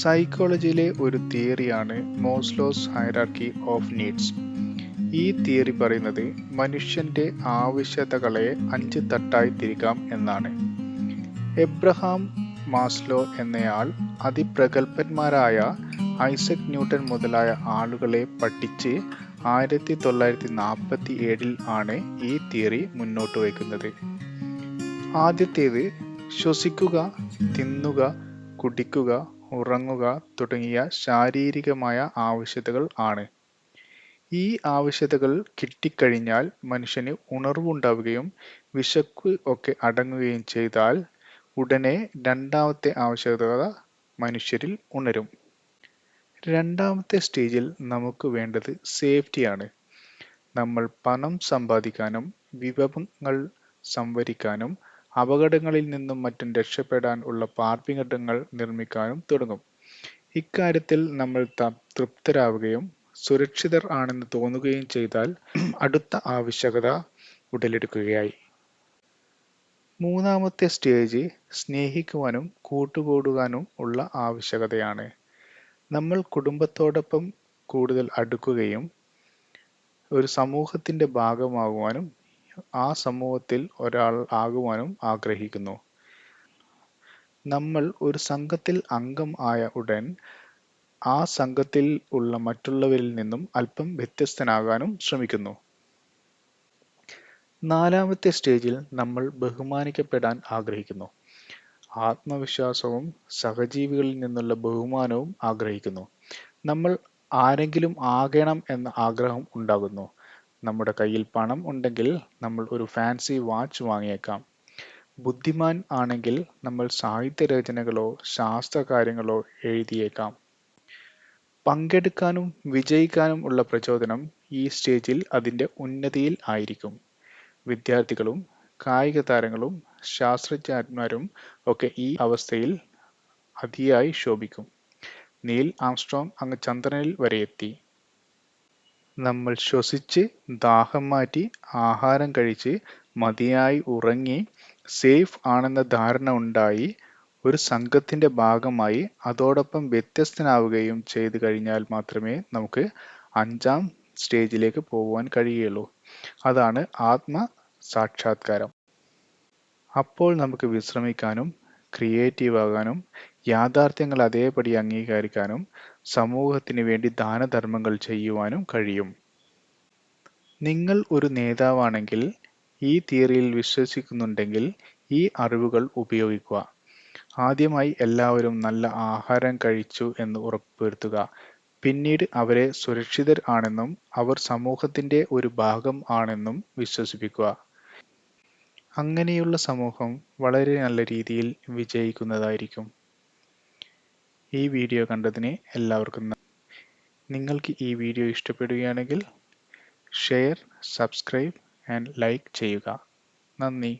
സൈക്കോളജിയിലെ ഒരു തിയറിയാണ് Maslow's hierarchy of needs. ഈ തിയറി പറയുന്നത് മനുഷ്യന്റെ ആവശ്യകതകളെ അഞ്ച് തട്ടായി തിരിക്കാം എന്നാണ്. എബ്രഹാം മാസ്ലോ എന്നയാൾ അതിപ്രഗത്ഭന്മാരായ ഐസക് ന്യൂട്ടൺ മുതലായ ആളുകളെ പഠിച്ച് ആയിരത്തി തൊള്ളായിരത്തി നാൽപ്പത്തി ഏഴിൽ ആണ് ഈ തിയറി മുന്നോട്ട് വയ്ക്കുന്നത്. ആദ്യത്തേത് ശ്വസിക്കുക തിന്നുക കുടിക്കുക ഉറങ്ങുക തുടങ്ങിയ ശാരീരികമായ ആവശ്യതകൾ ആണ്. ഈ ആവശ്യതകൾ കിട്ടിക്കഴിഞ്ഞാൽ മനുഷ്യന് ഉണർവുണ്ടാവുകയും വിശക്ക് ഒക്കെ അടങ്ങുകയും ചെയ്താൽ ഉടനെ രണ്ടാമത്തെ ആവശ്യകത മനുഷ്യരിൽ ഉണരും. രണ്ടാമത്തെ സ്റ്റേജിൽ നമുക്ക് വേണ്ടത് സേഫ്റ്റിയാണ് നമ്മൾ പണം സമ്പാദിക്കാനും വിഭവങ്ങൾ സംഭരിക്കാനും അപകടങ്ങളിൽ നിന്നും മറ്റും രക്ഷപ്പെടാൻ ഉള്ള പാർപ്പിടങ്ങൾ നിർമ്മിക്കാനും തുടങ്ങും. ഇക്കാര്യത്തിൽ നമ്മൾ തൃപ്തരാവുകയും സുരക്ഷിതർ ആണെന്ന് തോന്നുകയും ചെയ്താൽ അടുത്ത ആവശ്യകത ഉടലെടുക്കുകയായി. മൂന്നാമത്തെ സ്റ്റേജ് സ്നേഹിക്കുവാനും കൂട്ടുകൂടുവാനും ഉള്ള ആവശ്യകതയാണ്. നമ്മൾ കുടുംബത്തോടൊപ്പം കൂടുതൽ അടുക്കുകയും ഒരു സമൂഹത്തിന്റെ ഭാഗമാകുവാനും ആ സമൂഹത്തിൽ ഒരാൾ ആകുവാനും ആഗ്രഹിക്കുന്നു. നമ്മൾ ഒരു സംഘത്തിൽ അംഗം ആയ ഉടൻ ആ സംഘത്തിൽ ഉള്ള മറ്റുള്ളവരിൽ നിന്നും അല്പം വ്യത്യസ്തനാകാനും ശ്രമിക്കുന്നു. നാലാമത്തെ സ്റ്റേജിൽ നമ്മൾ ബഹുമാനിക്കപ്പെടാൻ ആഗ്രഹിക്കുന്നു. ആത്മവിശ്വാസവും സഹജീവികളിൽ നിന്നുള്ള ബഹുമാനവും ആഗ്രഹിക്കുന്നു. നമ്മൾ ആരെങ്കിലും ആകണം എന്ന ആഗ്രഹം ഉണ്ടാകുന്നു. നമ്മുടെ കയ്യിൽ പണം ഉണ്ടെങ്കിൽ നമ്മൾ ഒരു ഫാൻസി വാച്ച് വാങ്ങിയേക്കാം. ബുദ്ധിമാൻ ആണെങ്കിൽ നമ്മൾ സാഹിത്യ രചനകളോ ശാസ്ത്ര കാര്യങ്ങളോ എഴുതിയേക്കാം. പങ്കെടുക്കാനും വിജയിക്കാനും ഉള്ള പ്രചോദനം ഈ സ്റ്റേജിൽ അതിന്റെ ഉന്നതിയിൽ ആയിരിക്കും. വിദ്യാർത്ഥികളും കായിക താരങ്ങളും ശാസ്ത്രജ്ഞന്മാരും ഒക്കെ ഈ അവസ്ഥയിൽ അതിയായി ശോഭിക്കും. നീൽ ആംസ്ട്രോങ് അങ്ങ് ചന്ദ്രനിൽ വരെ എത്തി നമ്മൾ ശ്വസിച്ച് ദാഹം മാറ്റി ആഹാരം കഴിച്ച് മതിയായി ഉറങ്ങി സേഫ് ആണെന്ന ധാരണ ഉണ്ടായി. ഒരു സംഘത്തിന്റെ ഭാഗമായി അതോടൊപ്പം വ്യത്യസ്തനാവുകയും ചെയ്തു കഴിഞ്ഞാൽ മാത്രമേ നമുക്ക് അഞ്ചാം സ്റ്റേജിലേക്ക് പോകുവാൻ കഴിയുകയുള്ളൂ അതാണ് ആത്മ സാക്ഷാത്കാരം അപ്പോൾ നമുക്ക് വിശ്രമിക്കാനും ക്രിയേറ്റീവ് ആകാനും യാഥാർത്ഥ്യങ്ങൾ അതേപടി അംഗീകരിക്കാനും സമൂഹത്തിന് വേണ്ടി ദാനധർമ്മങ്ങൾ ചെയ്യുവാനും കഴിയും. നിങ്ങൾ ഒരു നേതാവാണെങ്കിൽ ഈ തിയറിയിൽ വിശ്വസിക്കുന്നുണ്ടെങ്കിൽ ഈ അറിവുകൾ ഉപയോഗിക്കുക. ആദ്യമായി എല്ലാവരും നല്ല ആഹാരം കഴിച്ചു എന്ന് ഉറപ്പുവരുത്തുക. പിന്നീട് അവരെ സുരക്ഷിതർ ആണെന്നും അവർ സമൂഹത്തിന്റെ ഒരു ഭാഗം ആണെന്നും വിശ്വസിപ്പിക്കുക. അങ്ങനെയുള്ള സമൂഹം വളരെ നല്ല രീതിയിൽ വിജയിക്കുന്നതായിരിക്കും. ഈ വീഡിയോ കണ്ടതിന് എല്ലാവർക്കും നിങ്ങൾക്ക് ഈ വീഡിയോ ഇഷ്ടപ്പെടുകയാണെങ്കിൽ ഷെയർ സബ്സ്ക്രൈബ് ആൻഡ് ലൈക്ക് ചെയ്യുക. നന്ദി.